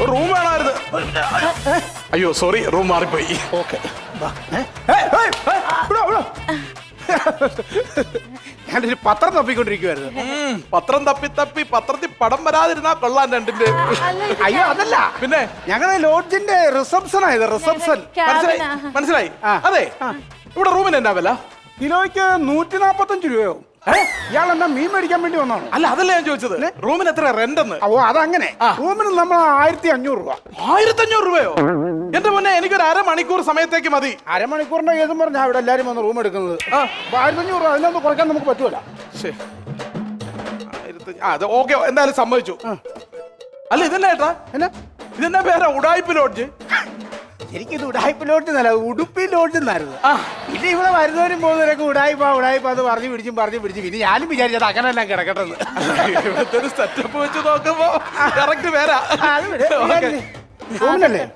Room വേണമായിരുന്നു. അയ്യോ sorry room മാറിപ്പോയി. ഓക്കെ. ഞാനൊരു പത്രം തപ്പിക്കൊണ്ടിരിക്കുവായിരുന്നു. പത്രം തപ്പി തപ്പി പത്രത്തിൽ പടം വരാതിരുന്നാ കൊള്ളാൻ രണ്ടിന്റെ. അയ്യോ അതല്ല. പിന്നെ? ഞങ്ങളുടെ ലോഡ്ജിന്റെ റിസപ്ഷൻ ആയത് റിസപ്ഷൻ മനസ്സിലായി? മനസ്സിലായി. അതെ. ഇവിടെ റൂമിന് എന്നാ വില? കിലോയ്ക്ക് നൂറ്റി നാപ്പത്തഞ്ച് രൂപയോ ഇയാൾ എന്നാ മീൻ മേടിക്കാൻ വേണ്ടി വന്നോ അല്ല അതല്ല ഞാൻ ചോദിച്ചത്. റൂമിന് എത്ര റെന്റ് എന്ന് ഓ അതങ്ങനെ. റൂമിന് നമ്മൾ ആയിരത്തി അഞ്ഞൂറ് രൂപ. ആയിരത്തി അഞ്ഞൂറ് രൂപയോ? എന്റെ മുന്നേ എനിക്കൊരു അരമണിക്കൂർ സമയത്തേക്ക് മതി. അരമണിക്കൂറിന്റെ ഏതും പറഞ്ഞാ ഇവിടെ എല്ലാരും വന്ന് റൂം എടുക്കുന്നത്. ആയിരത്തി അഞ്ഞൂറ് രൂപ അതിനൊന്നും കുറയ്ക്കാൻ നമുക്ക് പറ്റൂല. അത് ഓക്കെ എന്തായാലും സമ്മതിച്ചു. അല്ല ഇതെന്നാ ഏട്ടാ? എന്നാ? ഇതെന്നാ പേരാ? ഉടായ്പ ലോഡ്ജ്. ശരിക്കും ഉടായ്പിലോട്ട് ഉടായ്പ ലോഡ്ജ് എന്നല്ല ഉടുപ്പി ലോഡ്ജ് എന്നായിരുന്നു. ആ. പിന്നെ ഇവിടെ വരുന്നവരും പോകുന്നവരൊക്കെ ഉടായ്പ ഉടായ്പ അത് പറഞ്ഞു പിടിച്ചും പറഞ്ഞു പിടിച്ചും. പിന്നെ ഞാനും വിചാരിച്ചത് അങ്ങനെല്ലാം കിടക്കട്ടെ ഇവിടുത്തെ ഒരു സെറ്റപ്പ് വെച്ച് നോക്കുമ്പോ കറക്റ്റ് പേരാ.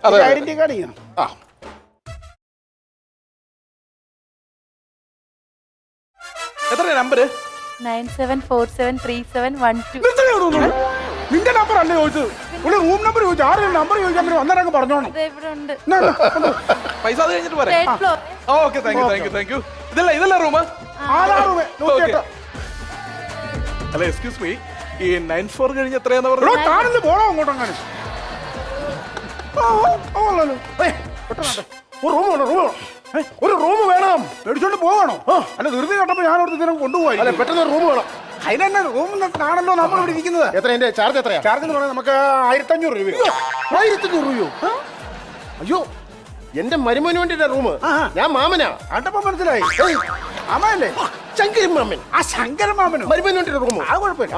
അതെ. ഐഡന്റി കാർഡ് ചെയ്യണം. ആ. എത്ര number nine seven four seven three seven one two? നിന്റെ നമ്പർ അല്ലേ ചോദിച്ചത്? പുള്ളി റൂം നമ്പർ ചോദിച്ചു. ആരും നമ്പർ ചോദിച്ചാൽ പിന്നെ അന്നേരം അങ്ങ് പറഞ്ഞോണം ഇവിടെ ഉണ്ട്. എന്നാ, എന്നാ, ഒന്ന്. പൈസ അത് കഴിഞ്ഞിട്ട് പറയാം third floor okay thank you thank you thank you ഇതല്ല ഇതല്ല റൂം നൂറ്റിയെട്ട്. അല്ല എക്സ്ക്യൂസ് മീ ഈ നയൻ ഫോർ കഴിഞ്ഞ് എത്രയാന്ന് എടോ, പറഞ്ഞു താനൊന്ന് പോണോ അങ്ങോട്ട് അങ്ങനെ ഒരു റൂം വേണം റൂം ഒരു റൂം വേണം. മേടിച്ചോണ്ട് പോവാണോ? അല്ല ധൃതി കണ്ടപ്പോ ഞാൻ അവിടുത്തെ ഇതിനെ കൊണ്ടുപോയി അല്ല പെട്ടെന്ന് റൂം വേണം. അതിനെന്നെ റൂം കാണല്ലോ നമ്മൾ ഇവിടെ ഇരിക്കുന്നത്. എത്ര എന്റെ ചാർജ് എത്രയാ? ചാർജ് എന്ന് പറഞ്ഞാൽ നമുക്ക് ആയിരത്തി അഞ്ഞൂറ് രൂപ. ആയിരത്തി അഞ്ഞൂറ് രൂപയോ? അയ്യോ എന്റെ മരുമോന് വേണ്ടിട്ടാ റൂം ഞാൻ മാമനാ. കണ്ടപ്പോ മനസ്സിലായി. അമ്മയല്ലേ ശങ്കരൻ മാമൻ. ആ മരുമോന് വേണ്ടിട്ട് റൂം ആ കുഴപ്പമില്ല.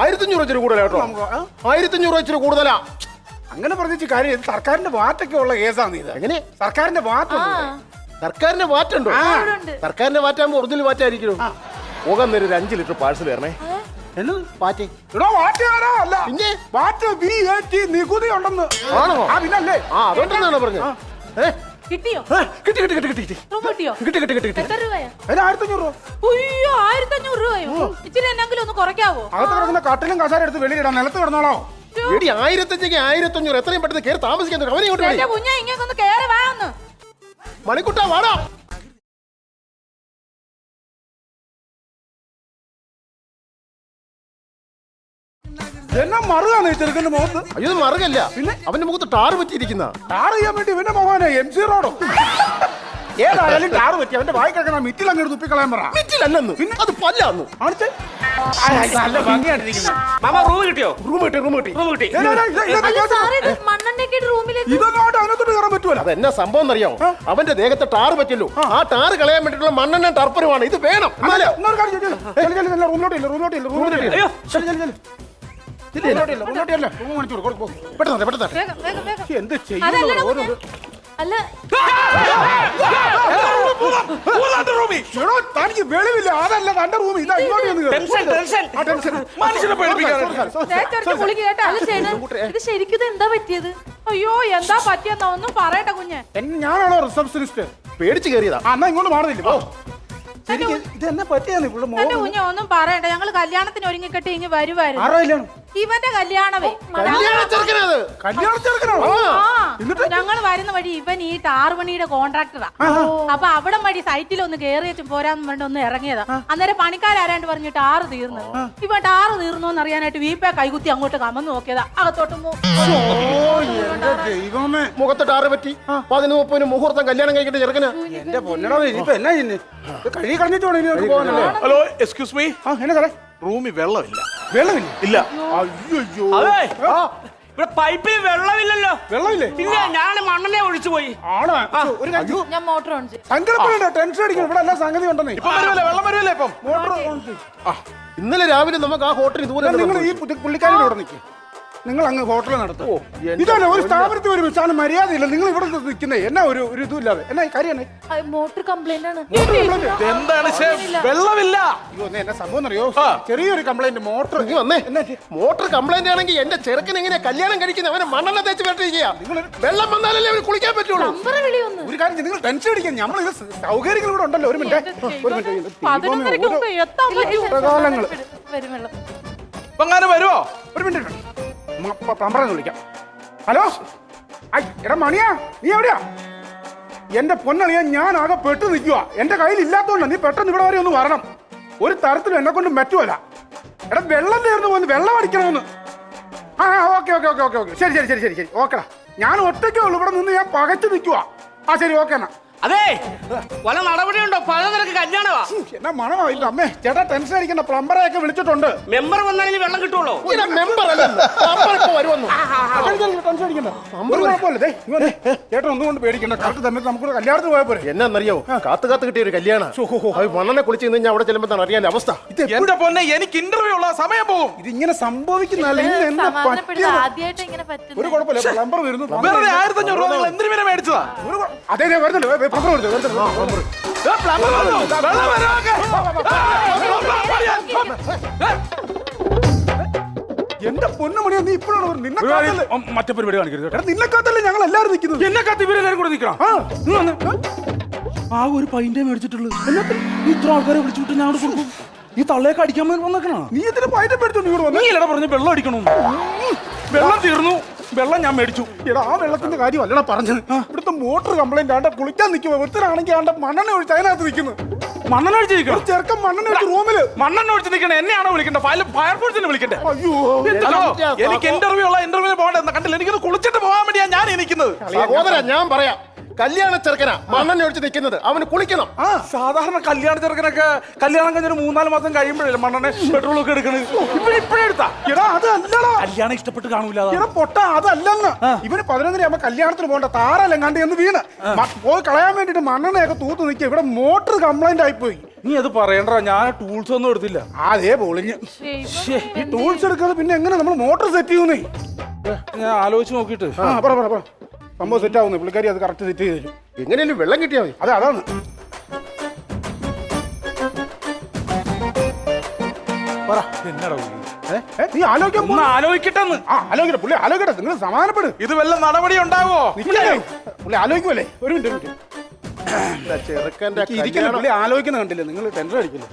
കൂടുതലാ അങ്ങനെ പറഞ്ഞിട്ട് കാര്യം ഇത് സർക്കാരിന്റെ വാറ്റൊക്കെ ഉള്ള കേസാണ് ഇത്. എങ്ങനെ? സർക്കാരിന്റെ വാറ്റ് സർക്കാരിന്റെ വാറ്റുണ്ടോ? സർക്കാരിന്റെ വാറ്റാകുമ്പോ ഒറിജിനൽ വാറ്റായിരിക്കും പോകാൻ നേരം ഒരു അഞ്ച് ലിറ്റർ പാഴ്സൽ തരണേ. എന്നത് വാറ്റ് എടോ വാറ്റുകാരാ അല്ല. പിന്നെ? വാറ്റ് ബി എ ടി നികുതി ഉണ്ടെന്ന്. ആണോ? ആ പിന്നല്ലേ. ആ അതുകൊണ്ടെന്നാണ് പറഞ്ഞത്. ഏ? കിട്ടിയോ? ഏ, കിട്ടി കിട്ടി കിട്ടി കിട്ടി കിട്ടി. റൂം കിട്ടിയോ? കിട്ടി കിട്ടി കിട്ടി കിട്ടി. എത്ര രൂപയാ? അതിന് ആയിരത്തി അഞ്ഞൂറ് രൂപ. അയ്യോ ആയിരത്തി അഞ്ഞൂറ് രൂപയോ ഇച്ചിരി എന്നെങ്കിലും ഒന്ന് കുറയ്ക്കാവോ? അകത്ത് കിടക്കുന്ന കട്ടിലും കസാര എടുത്ത് വെളിയിടാം നിലത്ത് കിടന്നോളോ എടി ആയിരത്തഞ്ചേക്ക് ആയിരത്തഞ്ഞൂറ്. എത്രയും പെട്ടെന്ന് കയറി താമസിക്കാൻ. അവനെ ഇങ്ങോട്ട് എന്റെ വിളി. കുഞ്ഞ ഒന്ന് കേറി വാ ഒന്ന്. മണിക്കുട്ടാ വാടാ. എന്നാ മറുകാണ് ഈ ചെറുക്കന്റെ മുഖത്ത്? അയ്യോ ഇത് മറുകല്ല. പിന്നെ? അവന്റെ മുഖത്ത് ടാറ് പറ്റിയിരിക്കുന്ന. ടാർ ചെയ്യാൻ വേണ്ടി ഇവന്റെ മുഖാനെ എം സി റോഡോ ഏതായാലും ടാർ പറ്റി അവന്റെ വായി കിടക്കണ മിറ്റിൽ അങ്ങോട്ട് തുപ്പിക്കളയാൻ പറ. മിറ്റിലല്ലെന്ന്. അത് പല്ലാന്ന്. നല്ല ഭംഗിയായിട്ടിരിക്കുന്നു മാമ റൂം കിട്ടിയോ? റൂം കിട്ടി റൂം കിട്ടി. റൂം കിട്ടി. അതിനകത്തോട്ട് കയറാൻ പറ്റുമല്ലോ. അതെന്നാ സംഭവം എന്നറിയാമോ അവന്റെ ദേഹത്തെ ടാറ് പറ്റിയല്ലോ. ആ. ടാറ് കളയാൻ വേണ്ടിട്ടുള്ള മണ്ണെണ്ണ ടർപ്പനുമാണ്. ഇത് വേണം. വേഗം വേഗം വേഗം. എന്ത് അതല്ലടാ ചെയ്യുന്നു കുഞ്ഞെ. അല്ല. തനിക്ക് വെളിവില്ല. അതല്ല തന്റെ റൂം ഇതാ ഇങ്ങോട്ട് വന്ന് കേറ്. Tension tension. ആ, ടെൻഷൻ. മനുഷ്യനെ അല്ല ചേട്ടാ ഇത് ശരിക്കും ഇത് എന്താ പറ്റിയത്? അയ്യോ എന്താ പറ്റിയെന്നാ? ഒന്നും പറയട്ടെ കുഞ്ഞെ. എന്നെ ഞാനാണോ റിസപ്ഷനിസ്റ്റ്? പേടിച്ച് കയറിയതാ ആ എന്നാ ഇങ്ങോട്ട് മാറുന്നില്ല. ഓ ശരിക്കും ഇത് എന്നെ പറ്റിയാന്ന് ഇവിടെ എന്റെ മോഹം കുഞ്ഞെ ഒന്നും പറയണ്ട. ഞങ്ങൾ കല്യാണത്തിന് ഒരുങ്ങിക്കെട്ടി ഇങ്ങ് വരുവായിരുന്നു. ആരോ ഇല്ലാണ്? ഇവന്റെ കല്യാണമേ. കല്യാണ ചെറുക്കനത് കല്യാണ ചെറുക്കനാണോ? ആ ഞങ്ങൾ വരുന്ന വഴി ഇവൻ ഈ ടാർവണിയുടെ കോൺട്രാക്ടറാ അപ്പൊ അവിടെ വഴി സൈറ്റിൽ ഒന്ന് കേറിയിട്ട് പോരാന്ന് പറഞ്ഞിട്ട് ഒന്ന് ഇറങ്ങിയതാ. അന്നേരം പണിക്കാരാരാണ്ട് പറഞ്ഞു ടാറ് തീർന്നു. ഇവ ടാറ് തീർന്നു എന്ന് അറിയാനായിട്ട് വീപ്പ കൈകുത്തി അങ്ങോട്ട് കമന്ന് നോക്കിയതാ. അകത്തോട്ട് മു- എന്റെ ദൈവമേ. പറ്റി. പതിന് മുപ്പതിന് മുഹൂർത്തം കല്യാണം കഴിക്കേണ്ട ചെറുക്കന്. എന്റെ പൊന്നടോ ഇനിയിപ്പോ എന്നാ ചെയ്യുന്നേ ഇത് കഴുകി കളഞ്ഞിട്ട് വേണം ഇനി നമുക്ക് പോകാനല്ലേ? ഹലോ എക്സ്ക്യൂസ് മീ ആ എന്നാ സാറേ? റൂമിൽ വെള്ളമില്ല. വെള്ളമില്ല? ഇല്ല. അയ്യോ അതെ. ആ ഇവിടെ പൈപ്പിൽ വെള്ളമില്ലല്ലോ. വെള്ളമില്ലേ? പിന്നെ ഞാൻ മണ്ണനെ ഒഴിച്ചു പോയി. ആണോ? ഒരു കാര്യം ഞാൻ മോട്ടർ ഓൺ ചെയ്യും. സങ്കടപ്പെടണ്ട ടെൻഷൻ അടിക്കണം ഇവിടെ എല്ലാ സംഗതി ഉണ്ടെന്നേ. ഇപ്പം വരുമല്ലേ വെള്ളം വരുമല്ലേ ഇപ്പം? മോട്ടർ ഇന്നലെ രാവിലെ നമുക്ക് ആ ഹോട്ടൽ ഇതുപോലെ നിങ്ങൾ ഈ പുതി- പുള്ളിക്കാരന്റെ ഇവിടെ നിൽക്കും നിങ്ങൾ അങ്ങ് ഹോട്ടൽ നടത്തും. ഇതല്ല ഒരു സ്ഥാപനത്തിൽ ഒരു സാധനം മര്യാദയില്ല. നിങ്ങൾ ഇവിടെ നിൽക്കുന്നേ. എന്നാ ഒരു ഒരു ഇതും ഇല്ലാതെ എന്നാ? കാര്യം മോട്ടർ കംപ്ലൈന്റ് ആണ്. എന്താണ് വെള്ളമില്ല. എന്നാ സംഭവം അറിയോ ചെറിയൊരു കംപ്ലൈന്റ് മോട്ടർ. വന്നേ. എന്നാ മോട്ടർ കംപ്ലൈന്റ് ആണെങ്കിൽ എന്റെ ചെറുക്കൻ എങ്ങനെ കല്യാണം കഴിക്കുന്നത്? അവനെ മണ്ണെണ്ണ തേച്ച് വെട്ടിരിക്കുക വെള്ളം വന്നാലല്ലേ അവന് കുളിക്കാൻ പറ്റുള്ളൂ. ഒരു കാര്യം നിങ്ങൾ ടെൻഷൻ അടിക്കാൻ നമ്മൾ ഇത് സൗകര്യങ്ങൾ ഇവിടെ ഉണ്ടല്ലോ. ഒരു മിനിറ്റ്. ഒരു മിനിറ്റ്. അങ്ങനെ വരുമോ ഒരു മിനിറ്റ്. വിളിക്കാം. ഹലോ? ഐ, എടാ മണിയാ നീ എവിടെയാ? എന്റെ പൊന്നളിയാ ഞാൻ ആകെ പെട്ട് നിൽക്കുക എന്റെ കയ്യിൽ ഇല്ലാത്തോണ്ട് നീ പെട്ടെന്ന് ഇവിടെ വരെ ഒന്ന് വരണം. ഒരു തരത്തിലും എന്നെ കൊണ്ട് പറ്റുമല്ല എടാ വെള്ളം തീർന്നു പോന്ന് വെള്ളം അടിക്കണമെന്ന്. ആ okay okay okay okay okay. ശരി ശരി ശരി ശരി ശരി. ഓക്കെടാ. ഞാൻ ഒറ്റയ്ക്കേ ഉള്ളൂ ഇവിടെ നിന്ന് ഞാൻ പകച്ചു നിൽക്കുക ആ ശരി ഓക്കെ എന്നാ. അതെ വല്ല നടപടിയുണ്ടോ? പല നിരക്ക് കല്യാണമാ. എന്നാ മണമായില്ല. അമ്മേ ചേട്ടാ ടെൻഷൻ അടിക്കണ്ട. പ്ലംബറെ ഒക്കെ വിളിച്ചിട്ടുണ്ട്. മെമ്പർ വന്നാലും വെള്ളം കിട്ടുള്ളൂ. ഇങ്ങനെ മെമ്പർ അല്ലെന്ന് മെമ്പർ ഇപ്പൊ വരുമെന്ന്. ടെൻഷൻ അടിക്കണ്ട ഒരു കുഴപ്പമില്ല. ചേട്ടൻ ഒന്നും കൊണ്ട് പേടിക്കണ്ട. കറക്റ്റ് തന്നെ നമുക്ക് കല്യാണത്തിന് പോയാൽ പോരെ. എന്നാന്നറിയോ? കാത്തു കാത്തു കിട്ടിയ ഒരു കല്യാണം. അത് മണ്ണെണ്ണ കുളിച്ച് ഞാൻ അവിടെ ചെല്ലുമ്പോൾ അറിയാൻ അവസ്ഥ? ഇത് എന്റെ പൊന്നെ എനിക്ക് ഇന്റർവ്യൂ ഉള്ള സമയം പോകും. സംഭവിക്കുന്നല്ല സമാധാനപ്പെടുക പറ്റിയത്? ആദ്യമായിട്ട് ഒരു കുഴപ്പമില്ല. പ്ലംബർ വരുന്നു. വെറുതെ ആയിരത്തി അഞ്ഞൂറ് രൂപ എന്തിനു മേടിച്ചതാ? അതെ വരുന്നുണ്ട് വെള്ളം വരാതെ. എന്റെ പൊന്നുമണിയാ നീ ഇപ്പോഴാണ് നിന്നെ കാത്തല്ലേ മറ്റേ പരിപാടി കാണിക്കരുത് എടാ, നിന്നെ കാത്തല്ലേ ഞങ്ങൾ എല്ലാവരും നിൽക്കുന്നത് എന്നെ കാത്ത് ഇവരെല്ലാരും കൂടെ നിൽക്കണം ആ ഒരു പൈന്റെ മേടിച്ചിട്ടുള്ളൂ ഇത്ര ആൾക്കാരെ വിളിച്ചുവിട്ട് ഞാൻ അവിടെ കൊടുക്കും ഈ തള്ളയൊക്കെ അടിക്കാൻ വന്നേക്കണോ നീ ഇതിന് പൈറ്റ പേടിച്ചോണ്ട് ഇവിടെ നീ വന്നേ ഇല്ലടാ പറഞ്ഞു വെള്ളം അടിക്കണം വെള്ളം തീർന്നു വെള്ളം ഞാൻ മേടിച്ചു. എടാ ആ വെള്ളത്തിന്റെ കാര്യം അല്ലടാ പറഞ്ഞത്. ഇവിടുത്തെ മോട്ടർ കംപ്ലൈന്റ് ആണ്ട കുളിക്കാൻ നിൽക്കുക ഒരുത്തരാണെങ്കിൽ ആണ്ട മണ്ണെണ്ണ ഒഴിച്ച് അതിനകത്ത് നിൽക്കുന്നു. മണ്ണെണ്ണ ഒഴിച്ച് നിൽക്കണം? ചെറുക്കൻ മണ്ണെണ്ണ ഒഴിച്ച് റൂമിൽ. മണ്ണെണ്ണ ഒഴിച്ച് നിൽക്കണേ എന്നെയാണോ വിളിക്കേണ്ടത്? ഫയൽ ഫയർഫോഴ്സിനെ വിളിക്കട്ടെ അയ്യോ. എനിക്ക് ഇന്റർവ്യൂ ഉള്ള ഇന്റർവ്യൂവിന് പോകണ്ട? കണ്ടില്ല എനിക്കൊന്ന് കുളിച്ചിട്ട് പോകാൻ വേണ്ടിയാണ് ഞാൻ എനിക്കുന്നത്. ഞാൻ പറയാം. കല്യാണ ചെറുക്കനാ. മണ്ണെണ്ണ ഒഴിച്ച് നിൽക്കുന്നത്. അവന് കുളിക്കണം. ആ സാധാരണ കല്യാണ ചെറുക്കനൊക്കെ കല്യാണം കഴിഞ്ഞൊരു മൂന്നാൽ മാസം കഴിയുമ്പോഴല്ലേ മണ്ണെണ്ണ പെട്രോൾ ഒക്കെ എടുക്കണത്? ഇപ്പഴ ഇപ്പഴേ എടുത്താ. എടാ അതല്ലടാ കല്യാണം ഇഷ്ടപ്പെട്ട് കാണൂല എടാ പൊട്ട അതല്ലെന്ന് ഇവന് പതിനൊന്നര ആകുമ്പോ കല്യാണത്തിന് പോകണ്ട താറല്ലെങ്ങാണ്ട് എന്ന് വീണ്. മ- പോയി കളയാൻ വേണ്ടിട്ട് മണ്ണെണ്ണയൊക്കെ തൂത്ത് നിൽക്കുക. ഇവിടെ മോട്ടർ കംപ്ലൈന്റ് ആയിപ്പോയി നീ അത് പറയണ്ട ഞാൻ ടൂൾസ് ഒന്നും എടുത്തില്ല. അതേ പൊളിഞ്ഞ്. ഈ ടൂൾസ് എടുക്കാതെ പിന്നെ എങ്ങനെ നമ്മൾ മോട്ടർ സെറ്റ് ചെയ്യുന്നേ? ഞാൻ ആലോചിച്ച് നോക്കിയിട്ട്. ആ പറ പറ പറ. സംഭവം സെറ്റ് ആവുന്നു. പുള്ളിക്കാരി അത് കറക്റ്റ് സെറ്റ് ചെയ്ത് തരും. എങ്ങനെയല്ലേ വെള്ളം കിട്ടിയാൽ മതി. അതെ അതാണ്. പറ. എന്നടാ ഏ? ഏ, നീ ആലോചിക്കാൻ പോ ഒന്ന് ആലോചിക്കട്ടെന്ന്. ആ ആലോചിക്കട്ടെ. പുള്ളി ആലോചിക്കട്ടെ. നിങ്ങൾ സമാധാനപ്പെടും. ഇത് വല്ല നടപടി ഉണ്ടാവോ? പുള്ളി ആലോചിക്കുമല്ലേ ഒരു മിനിറ്റ് ഒരു മിനിറ്റ്. ചെറുക്കന്റെ എനിക്ക് ഇരിക്കുന്ന കല്യാണം? പുള്ളി ആലോചിക്കുന്ന കണ്ടില്ലേ? നിങ്ങൾ ടെൻഷൻ അടിക്കില്ലേ?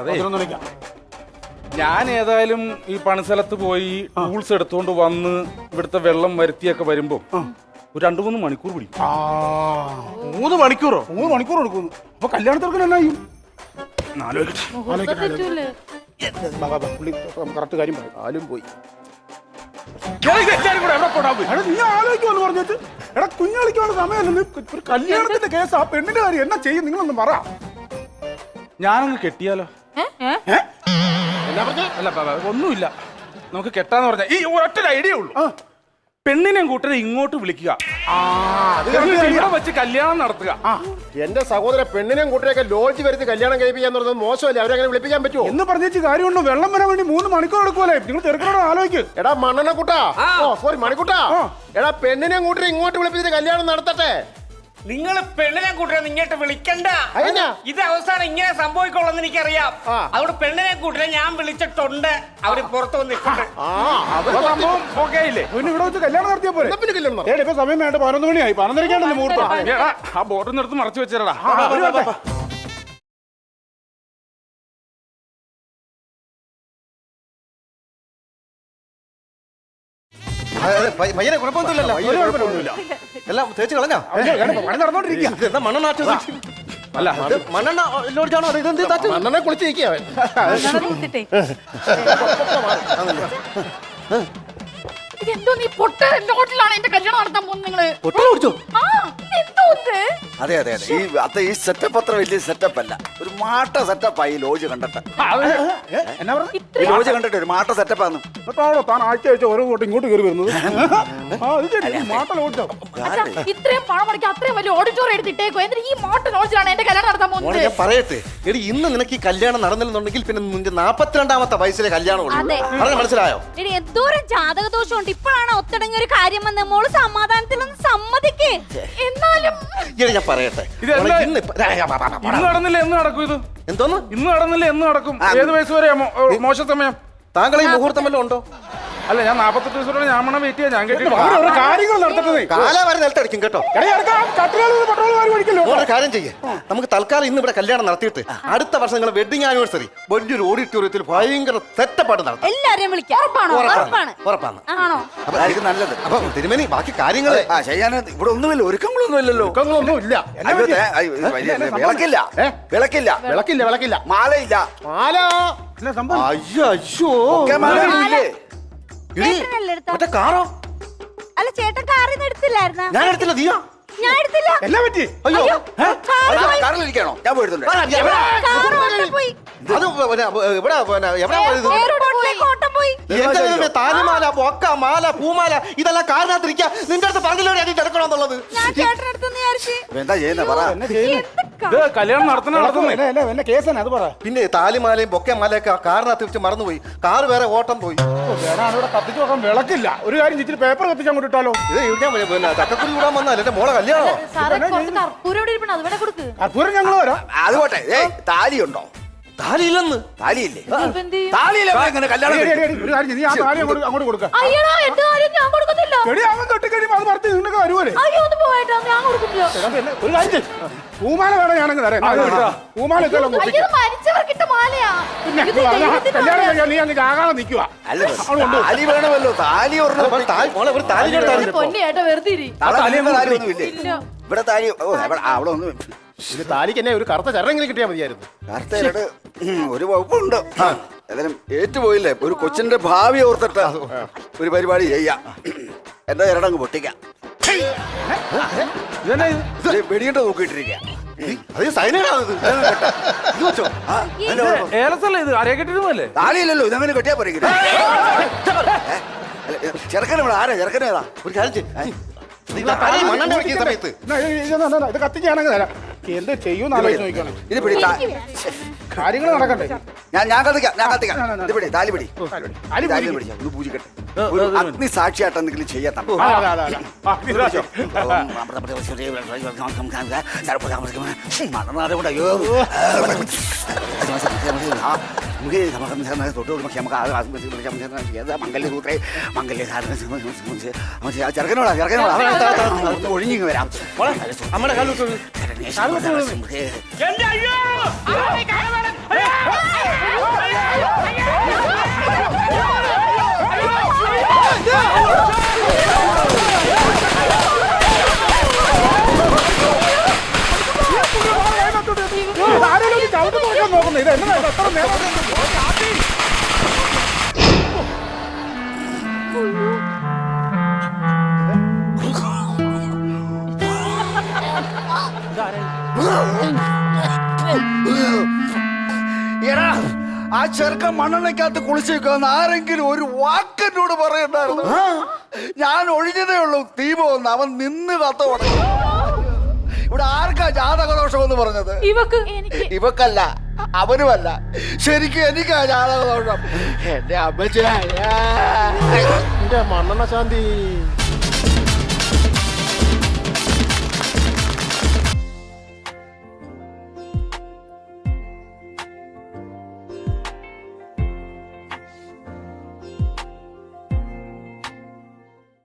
അതെ. പതിനൊന്ന് മണിക്കാ ഞാൻ ഏതായാലും ഈ പണിസ്ഥലത്ത് പോയി ടൂൾസ് എടുത്തുകൊണ്ട് വന്ന് ഇവിടുത്തെ വെള്ളം വരുത്തിയൊക്കെ വരുമ്പോ ഒരു രണ്ടു മൂന്ന് മണിക്കൂർ പിടിക്കും. ആ മൂന്ന് മണിക്കൂറോ? മൂന്ന് മണിക്കൂർ എടുക്കുന്നു. അപ്പൊ കല്യാണത്തിനൊക്കെ എന്നാ ചെയ്യും? കറക്റ്റ് കാര്യം പറയും. ആലും പോയി. എല്ലാരും കൂടെ എവിടെ പോടാ പോയി? എടാ സമയമല്ല ഒരു കല്യാണത്തിന്റെ കേസ് ആ പെണ്ണിന്റെ കാര്യം എന്നാ ചെയ്യും? നിങ്ങളൊന്ന് പറ. ഞാനങ്ങ് കെട്ടിയാലോ? ഏ? എന്നാ പറഞ്ഞ? അല്ല ഒന്നുമില്ല. നമുക്ക് കെട്ടാന്ന് പറഞ്ഞ ഈ ഒറ്റ ഐഡിയ ഉള്ളൂ. പെണ്ണിനെയും കൂട്ടരെ ഇങ്ങോട്ട് വിളിക്കുക. ആ അത് എന്നിട്ട് ഇവിടെ വെച്ച് കല്യാണം നടത്തുക. എന്റെ സഹോദര പെണ്ണിനെയും കുട്ടിയൊക്കെ ലോഡ്ജ് വരുത്തി കല്യാണം കഴിപ്പിക്കാൻ പറഞ്ഞത് മോശമല്ലേ? അങ്ങനെ വിളിപ്പിക്കാൻ പറ്റുമോ എന്ന് പറഞ്ഞേച്ച് കാര്യമുണ്ടോ? വെള്ളം വരാൻ വേണ്ടി മൂന്ന് മണിക്കൂർ എടുക്കുമല്ലേ നിങ്ങൾ ചെറുക്കനോട് ആലോചിക്ക്. എടാ മണ്ണെണ്ണ കൂട്ടാ ഓ സോറി മണിക്കുട്ടാ. എടാ പെണ്ണിനെയും കൂട്ടി ഇങ്ങോട്ട് വിളിപ്പിച്ചിട്ട് കല്യാണം നടത്തട്ടെ? നിങ്ങൾ പെണ്ണിനെ കൂട്ടിനെ ഇങ്ങോട്ട് വിളിക്കണ്ട. അതെന്നാ? ഇത് അവസാനം ഇങ്ങനെ സംഭവിക്കുള്ളെന്ന് എനിക്കറിയാം. ആ. അവിടെ പെണ്ണിനെ കൂട്ടിനെ ഞാൻ വിളിച്ചിട്ടുണ്ട്. അവർ പുറത്തു വന്നിട്ടുണ്ട് ആ അത് അപ്പൊ സംഭവം ഓക്കെ ഇല്ലേ പിന്നെ ഇവിടെ വെച്ച് കല്യാണം നടത്തിയാ പോരെ? പിന്നെ കല്യാണം നടത്താം. ഏടാ ഇപ്പൊ സമയം വേണ്ട പതിനൊന്ന് മണിയായി. പതിനൊന്നരക്കാണല്ലോ മുഹൂർത്തം. എടാ, ആ ബോർഡിൽ നിർത്ത് മറച്ചു വെച്ചേരടാ. ആ, ഒരു മിനിറ്റ്. പയ്യനെ കുഴപ്പമൊന്നുമില്ലല്ലോ. ഒരു കുഴപ്പമില്ല. എല്ലാം തേച്ച് കളഞ്ഞാ? നടന്നോണ്ടിരിക്കുക. എന്താ മണ്ണെണ്ണ ആച്ചു അല്ല ഇത് മണ്ണെണ്ണ ലോടിച്ചാണോ അത് ഇതെന്ത് താച്ചു. മണ്ണെണ്ണ കുളിച്ച് നിൽക്കുക ഇതെന്തോ നീ പൊട്ട? ലോട്ടിലാണ് എന്റെ കല്യാണം നടത്താൻ പോകുന്നത് നിങ്ങൾ? പൊട്ടൽ കുടിച്ചോ? ആ. അതെ. അതെ അതെ ഈ അത്ത ഈ സെറ്റപ്പ് അത്ര വലിയ സെറ്റപ്പ് അല്ല. ഒരു മാട്ട സെറ്റപ്പായി ഈ ലോജ് കണ്ടിട്ട്. എന്നാ പറഞ്ഞു? ഈ ലോജ് കണ്ടിട്ട് ഒരു മാട്ട സെറ്റപ്പാന്ന് എന്നിട്ടാണോ താൻ ആഴ്ച ആഴ്ച ഓരോ കൂട്ടം ഇങ്ങോട്ട് കയറി വരുന്നത്. ആ അത് ശരി. മാട്ടൽ ഓടിച്ചോ അച്ഛാ, ഇത്രയും പണം മുടക്കി അത്രയും വലിയ ഓഡിറ്റോറിയം എടുത്തിട്ടേക്കോ എന്നിട്ട് ഈ മോട്ട ലോഡ്ജിലാണ് എന്റെ കല്യാണം നടത്താൻ പോകുന്നത്? ഞാൻ പറയട്ടെ. എടി ഇന്ന് നിനക്ക് ഈ കല്യാണം നടന്നില്ലെന്നുണ്ടെങ്കിൽ പിന്നെ നിന്റെ നാപ്പത്തിരണ്ടാമത്തെ വയസ്സിലെ കല്യാണം ഉള്ളൂ. അതെ. പറഞ്ഞ മനസ്സിലായോ? എടി എന്തോരം ജാതക ദോഷമുണ്ട് ഇപ്പോഴാണ് ഒത്തടങ്ങിയ ഒരു കാര്യം വന്ന് മോൾ സമാധാനത്തിലൊന്ന് സമ്മതിക്കേ. എന്നാലും എടി ഞാൻ പറയട്ടെ? മോളെ, ഇന്ന് ഇപ്പ- ആ, ആ, ആ, ആ, ഇന്ന് നടന്നില്ല എന്ന് നടക്കും ഇത്. എന്തോന്ന്? ഇന്ന് നടന്നില്ല എന്ന് നടക്കും. ഏത് വയസ്സ് മോ- ഏ, മോശ സമയം? താങ്കൾ ഈ മുഹൂർത്തം വല്ലതും ഉണ്ടോ? അല്ല ഞാൻ നാപ്പത്തെട്ട് ദിവസം ഞാൻ വേണം വെയിറ്റ് ചെയ്യാം ഞാൻ കേട്ടിട്ട് ഒരു കാര്യങ്ങൾ നടത്തട്ടെ വരെ നിലത്തടിക്കും കേട്ടോ. ഒരു കാര്യം ചെയ്യേ. നമുക്ക് തൽക്കാലം ഇന്ന് ഇവിടെ കല്യാണം നടത്തിയിട്ട് അടുത്ത വർഷം നിങ്ങളെ വെഡിങ് ആനിവേഴ്സറി വലിയൊരു ഓഡിറ്റോറിയത്തിൽ ഭയങ്കര തെറ്റപ്പാട് നടത്താം. എല്ലാരെയും വിളിക്കാം. ഉറപ്പാണോ ഉറപ്പാണ്. ആണോ? അതായിരിക്കും നല്ലത്. അപ്പൊ തിരുമേനി ബാക്കി കാര്യങ്ങൾ ആ ചെയ്യാൻ ഇവിടെ ഒന്നുമില്ല ഒരുക്കങ്ങളൊന്നും ഇല്ലല്ലോ. ഒന്നും ഇല്ല. വിളക്കില്ല. വിളക്കില്ല. വിളക്കില്ല വിളക്കില്ല. മാലയില്ല. മാല? എന്നാ സംഭവം? അയ്യോ അയ്യോ. ചേട്ടനല്ലേ എടുത്ത? മറ്റേ കാറോ? അല്ല ചേട്ടൻ കാറിൽ നിന്ന് എടുത്തില്ലായിരുന്ന? ഞാൻ എടുത്തില്ല നീയോ? ഞാൻ എടുത്തില്ല. എല്ലാം പറ്റി. അയ്യോ ഏ? കാറ് പോയി. കാറിലിരിക്കണോ? ഞാൻ പോയിട്ടുണ്ട്. ആ, എവിടെ? കാറ് ഓട്ടം പോയി. അത് പിന്നെ, എവിടെ പിന്നെ, എവിടെ പോയത്? എയർപോർട്ടിലേക്ക് ഓട്ടം പോയി. എന്റെ ദൈവമേ, താലിമാല ബൊക്ക മാല പൂമാല ഇതെല്ലാം കാറിനകത്തിരിക്കുക നിന്റെ അടുത്ത് പറഞ്ഞില്ലോ അടി തിരക്കണമെന്നുള്ളത് ഞാൻ ചേട്ടനെടുത്തെന്ന് വിചാരിച്ച്. എന്താ ചെയ്യുന്ന? പറ. ഇത് കല്യാണം നടത്തണ നടത്തുന്നേ. എന്നെ എന്നെ എന്നെ കേസാണ് അത് പറ. പിന്നെ താലിമാലയും ബൊക്കെ മാലയൊക്കെ ആ കാറിനകത്ത് വെച്ച് മറന്നുപോയി കാറ് വേറെ ഓട്ടം പോയി. ഇവിടെ കത്തിച്ച് നോക്കാൻ വിളക്കില്ല. ഒരു കാര്യം ഇച്ചിരി പേപ്പർ കത്തിച്ചാൽ അങ്ങോട്ട് ഇട്ടാലോ? ഇത് പിന്നെ ചക്കക്കുരി കൂടാൻ വന്നാൽ എന്റെ മോളെ കല്യാണോ? കർപ്പൂരം ഇവിടെ ഞങ്ങൾ വരാം. അത് പോട്ടെ. താലിയുണ്ടോ? താലിയില്ലെന്ന്. താലിയില്ലേ? ഇപ്പൊ എന്ത് ചെയ്യും? താലിയില്ല എങ്ങനെ കല്യാണം കഴിക്കും? അയ്യടാ എന്റെ കാര്യം ഞാൻ കൊടുക്കത്തില്ല. അയ്യോ ഒന്ന് പോയേട്ടാ ഞാൻ കൊടുക്കില്ല വേണം ഞാനങ്ങ് തരാം. അയ്യോ ഇത് മരിച്ചവർക്കിട്ട മാലയാ. പിന്നെ ഇത് അതാ, ദൈവത്തിന്റെ കല്യാണം മാല. കഴിക്കാൻ നീ അങ്ങ് ആകാതെ നിൽക്കുക അല്ല താലി വേണമല്ലോ താലി ഒരെണ്ണം അപ്പോൾ താലി- മോളെ ഒരു താലി എന്റെ താലി പൊന്നി ഏട്ടാ വെറുതെ ഇരി. അവിടെ താലിയൊന്നും താലിയൊന്നുമില്ലേ ഇല്ല. ഇവിടെ താലി ഓ അവിടെ ആ, അവിടെ ഒന്നും ഇത് താലിക്ക് എന്നെ ഒരു കറുത്ത ചരടെങ്കിലും കിട്ടിയാൽ മതിയായിരുന്നു വാർത്തയിലോട്ട് ഒരു വകുപ്പുണ്ട് ഏതായാലും ഏറ്റുപോയില്ലേ ഒരു കൊച്ചിന്റെ ഭാവി ഓർത്തിട്ട് ഒരു പരിപാടി ചെയ്യാം എന്റെ ചരടങ്ങ് പൊട്ടിക്കാം വെടിയിട്ട് നോക്കിയിട്ടിരിക്കാം താലിയില്ലല്ലോ ഇതങ്ങനെ കെട്ടിയാ പോരെ ഇവിടെ ആരാ ഒരു കാര്യം ഇത് കത്തിച്ച് ഞാനങ്ങ് തരാം എന്ത് ചെയ്യൂന്ന് ആലോചിച്ച് നോക്കണം ഇത് പിടി താ- കാര്യങ്ങൾ നടക്കണ്ടേ ഞാൻ ഞാൻ കത്തിക്കാം ഞാൻ കത്തിക്കാം. ഇത് പിടി താലി പിടി താലി താലി പിടിക്ക്. പിടിക്കാം ഒന്ന് പൂജിക്കട്ടെ ഒരു അഗ്നി സാക്ഷിയായിട്ട് എന്തെങ്കിലും ചെയ്യത്താം ആ, അതെ, അതെ, അതെ. ആ, ഇത് വെച്ചോ. മംഗല്യസൂത്രേ മംഗല്യ ചെറുക്കനോടാ ചെറുക്കനോടാ. ഒഴിഞ്ഞിങ്ങ് വരാം. അമ്മയുടെ കാലിലോട്ട് എന്റെ അയ്യോ! ആ, കയറണം. അയ്യോ! ഇത് ആരെങ്കിലും ഒന്ന് ചവിട്ടി നോക്കാൻ നോക്കുന്നത് ഇത് എന്നതാ ഇത് എത്ര നേരം എടാ ആ ചെറുക്കൻ മണ്ണെണ്ണയ്ക്കകത്ത് കുളിച്ച് നിൽക്കുന്ന ആരെങ്കിലും ഒരു വാക്കെന്നോട് പറയണ്ടായിരുന്നു? ഞാൻ ഒഴിഞ്ഞതേ ഉള്ളൂ. ദീപമെന്ന് അവൻ നിന്ന് കത്തോടെ ഇവിടെ ആർക്കാ ജാതകദോഷം എന്ന് പറഞ്ഞത്? ഇവക്ക് ഇവക്കല്ല അവനുമല്ല. ശരിക്കും എനിക്കാ ജാതകദോഷം എന്റെ അമ്മച്ചായ എന്റെ മണ്ണെണ്ണ ശാന്തി